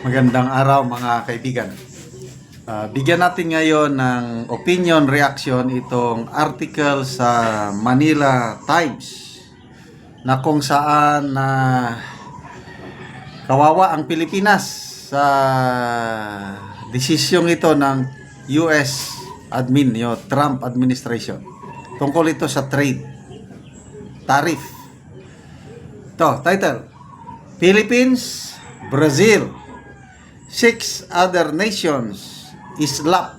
Magandang araw mga kaibigan. Ah, bigyan natin ngayon ng opinion reaction itong article sa Manila Times na kung saan na kawawa ang Pilipinas sa desisyong ito ng US admin, yo, Trump administration. Tungkol ito sa trade, tariff. To, title. Philippines, Brazil, six other nations slap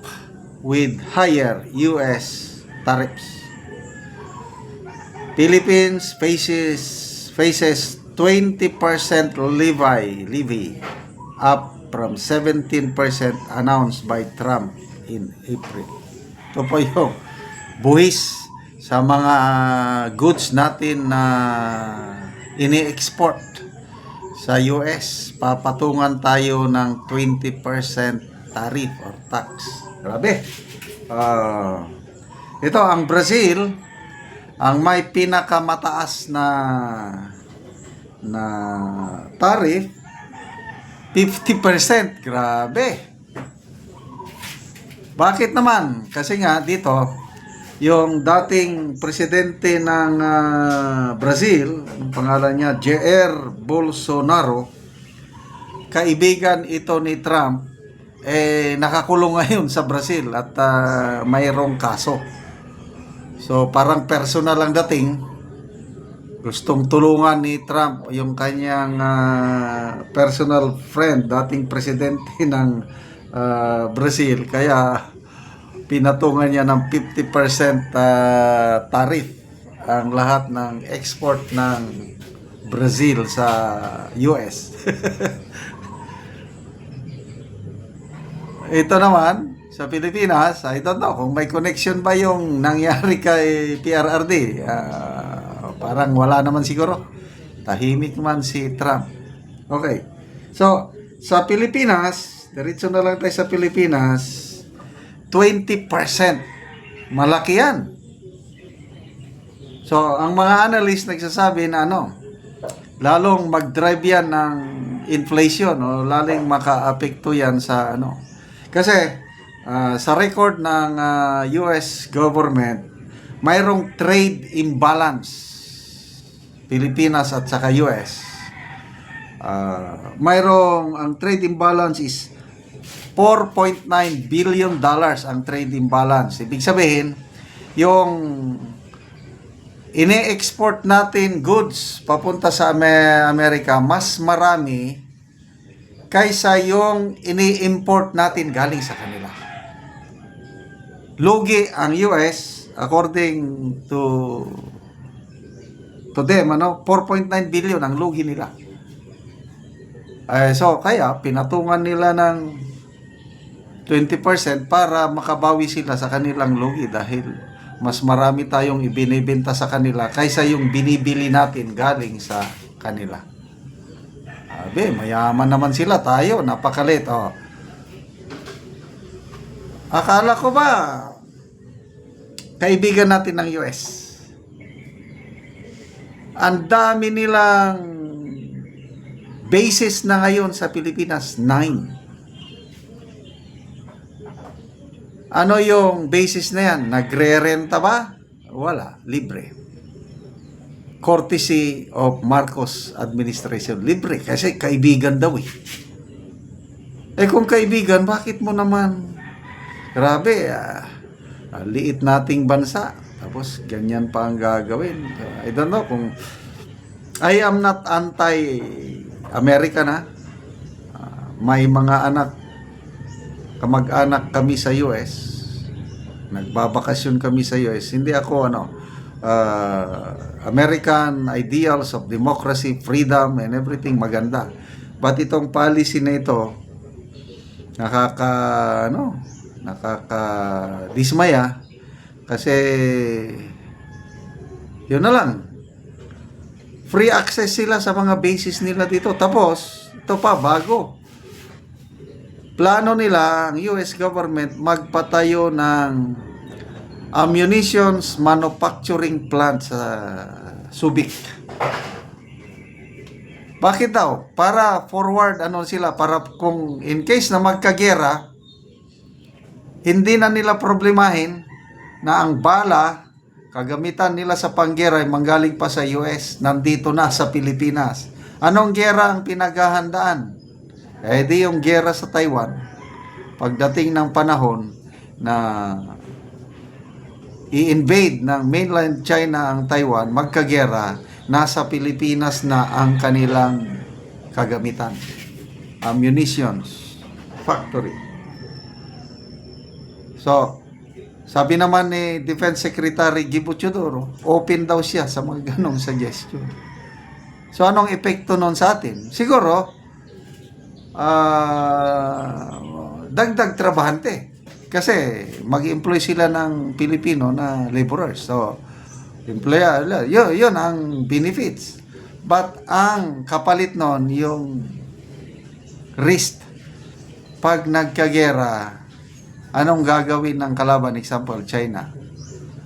with higher US tariffs. Philippines faces faces 20% levy levy up from 17% announced by Trump in April. Ito po yung buwis sa mga goods natin na ini-export sa US. Papatungan tayo ng 20% tariff or tax. Grabe. Ah, ito ang Brazil ang may pinakamataas na na tariff 50%. Grabe. Bakit naman? Kasi nga dito yung dating presidente ng ah, Brazil, ang pangalan niya Jair Bolsonaro, kaibigan ito ni Trump, eh nakakulong ngayon sa Brazil at ah, mayroong kaso. So parang personal lang dating, gustong tulungan ni Trump yung kanyang ah, personal friend, dating presidente ng ah, Brazil. Kaya pinatungan niya ng 50% ah, tariff ang lahat ng export ng Brazil sa US. Ito naman, sa Pilipinas, I don't know kung may connection ba yung nangyari kay PRRD. Ah, parang wala naman siguro. Tahimik man si Trump. Okay. So, sa Pilipinas, diretso na lang tayo sa Pilipinas, 20%. Malaki yan. So, ang mga analyst nagsasabi na ano, lalong mag-drive yan ng inflation o lalong maka-apekto yan sa ano. Kasi ah, sa record ng ah, US government, mayroong trade imbalance Pilipinas at saka US. Ah, mayroong ang trade imbalance is 4.9 billion dollars ang trade imbalance. Ibig sabihin, yung ine-export natin goods papunta sa Ame- Amerika mas marami kaysa yung ini-import natin galing sa kanila. Lugi ang US according to to them ano 4.9 billion ang lugi nila. Eh, so kaya pinatungan nila ng 20% para makabawi sila sa kanilang lugi dahil mas marami tayong ibinibenta sa kanila kaysa yung binibili natin galing sa kanila. Sabi, mayaman naman sila tayo, napakalit. Oh. Akala ko ba kaibigan natin ng US? Ang dami nilang bases na ngayon sa Pilipinas, 9. Ano yung basis na yan? Nagre-renta ba? Wala. Libre. Courtesy of Marcos administration. Libre. Kasi kaibigan daw eh. Eh kung kaibigan, bakit mo naman? Grabe, ah, ah, liit nating bansa. Tapos ganyan pa ang gagawin. I don't know kung... I am not anti-American ha. Ah, may mga anak kamag-anak kami sa US. Nagbabakasyon kami sa US. Hindi ako ano, uh, American ideals of democracy, freedom, and everything maganda. But itong policy na ito, nakaka, ano, nakaka dismaya kasi yun na lang. Free access sila sa mga bases nila dito. Tapos, ito pa, bago plano nila ang US government magpatayo ng ammunitions manufacturing plant sa Subic. Bakit daw? Para forward ano sila para kung in case na magkagera hindi na nila problemahin na ang bala kagamitan nila sa panggera ay manggaling pa sa US, nandito na sa Pilipinas. Anong gera ang pinaghahandaan? Eh di yung gera sa Taiwan. Pagdating ng panahon na i-invade ng mainland China ang Taiwan, magkagera, nasa Pilipinas na ang kanilang kagamitan. Ammunitions factory. So, sabi naman ni Defense Secretary Gibo open daw siya sa mga ganong suggestion. So, anong epekto nun sa atin? Siguro, ah, dagdag trabahante. Kasi mag-employ sila ng Pilipino na laborers. So, employer, yun, yun ang benefits. But ang kapalit nun, yung risk. Pag nagkagera, anong gagawin ng kalaban? Example, China.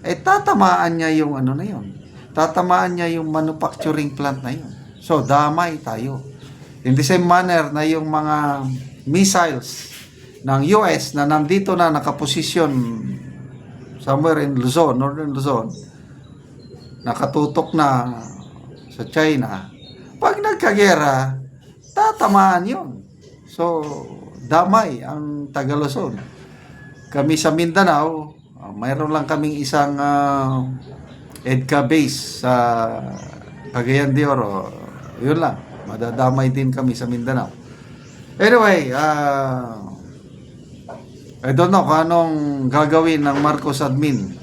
Eh, tatamaan niya yung ano na yun. Tatamaan niya yung manufacturing plant na yun. So, damay tayo. In the same manner na yung mga missiles ng US na nandito na nakaposisyon somewhere in Luzon, Northern Luzon, nakatutok na sa China, pag nagkagera, tatamaan yun. So, damay ang taga Luzon. Kami sa Mindanao, uh, mayroon lang kaming isang uh, EDCA base sa Cagayan de Oro. Yun lang. Madadamay din kami sa Mindanao. Anyway, uh, I don't know kung anong gagawin ng Marcos admin.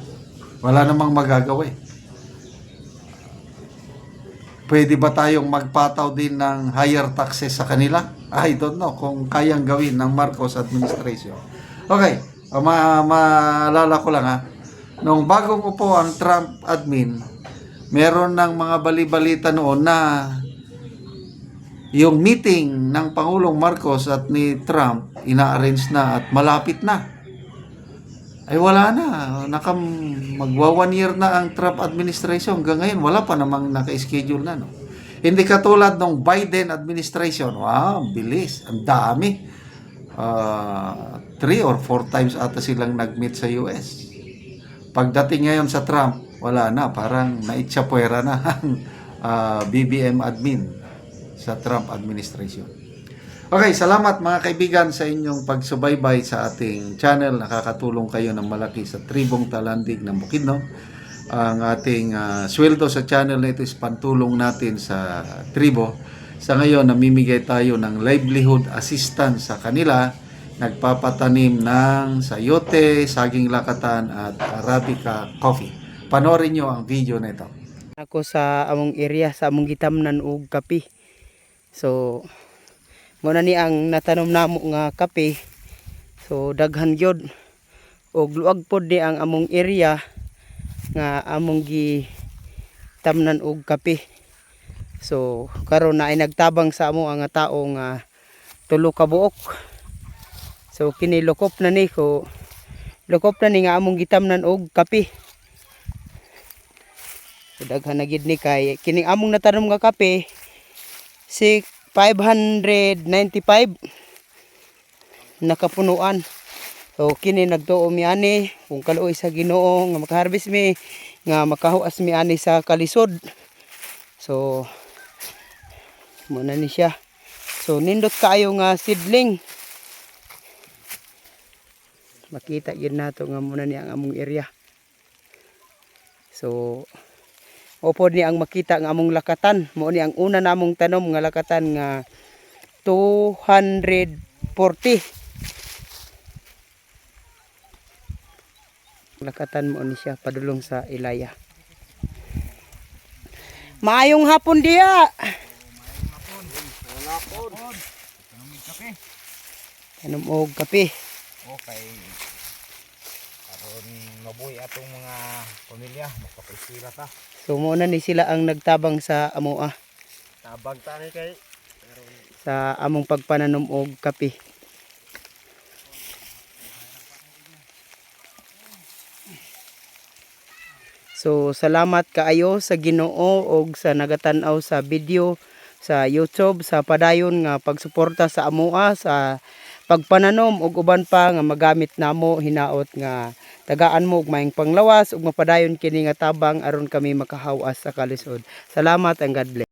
Wala namang magagawa eh. Pwede ba tayong magpataw din ng higher taxes sa kanila? I don't know kung kayang gawin ng Marcos administration. Okay, uh, ma maalala ko lang ha. Nung bagong upo ang Trump admin, meron ng mga balibalita noon na yung meeting ng Pangulong Marcos at ni Trump ina-arrange na at malapit na. Ay wala na. Naka, magwa one year na ang Trump administration. Hanggang ngayon, wala pa namang naka-schedule na. No? Hindi katulad ng Biden administration. Wow, bilis. Ang dami. Uh, three or four times ata silang nag-meet sa US. Pagdating ngayon sa Trump, wala na. Parang naitsapwera na ang uh, BBM admin sa Trump administration. Okay, salamat mga kaibigan sa inyong pagsubaybay sa ating channel. Nakakatulong kayo ng malaki sa Tribong Talandig ng Bukidnon. Ang ating uh, sweldo sa channel na ito is pantulong natin sa tribo. Sa ngayon, namimigay tayo ng livelihood assistance sa kanila. Nagpapatanim ng sayote, saging lakatan at arabica coffee. Panorin nyo ang video na ito. ako sa among area sa among gitamnan og kape. So mo na ni ang natanom namo nga kape. So daghan gyud og luag pod ni ang among area nga among gi tamnan og kape. So karon na ay nagtabang sa amo ang tao nga tulo ka buok. So kini lokop na ni ko lokop na ni nga among gitamnan og kape. So, daghan na gid ni kay kining among natanom nga kape si 595 nakapunuan. So kini nagtuo mi ani kung kaluoy sa Ginoo nga makaharvest mi nga makahuas mi ani sa kalisod. So muna ni siya. So nindot kaayo nga seedling. Makita gyud nato nga muna ni ang among area. So Opo ni ang makita nga among lakatan. Mo ni ang una namong tanom nga lakatan nga 240. Lakatan mo ni siya padulong sa Ilaya. Maayong hapon diya. Tanom og kape. Okay. Aron mabuhi atong mga pamilya, makapagsira ta. So mo na ni sila ang nagtabang sa amoa Tabag ta ni kay sa among pagpananom og kape. So salamat kaayo sa Ginoo og sa nagatan-aw sa video sa YouTube sa padayon nga pagsuporta sa amoa sa pagpananom ug uban pa nga magamit namo hinaot nga tagaan mo og maayong panglawas ug mapadayon kini nga tabang aron kami makahawas sa kalisod. Salamat and God bless.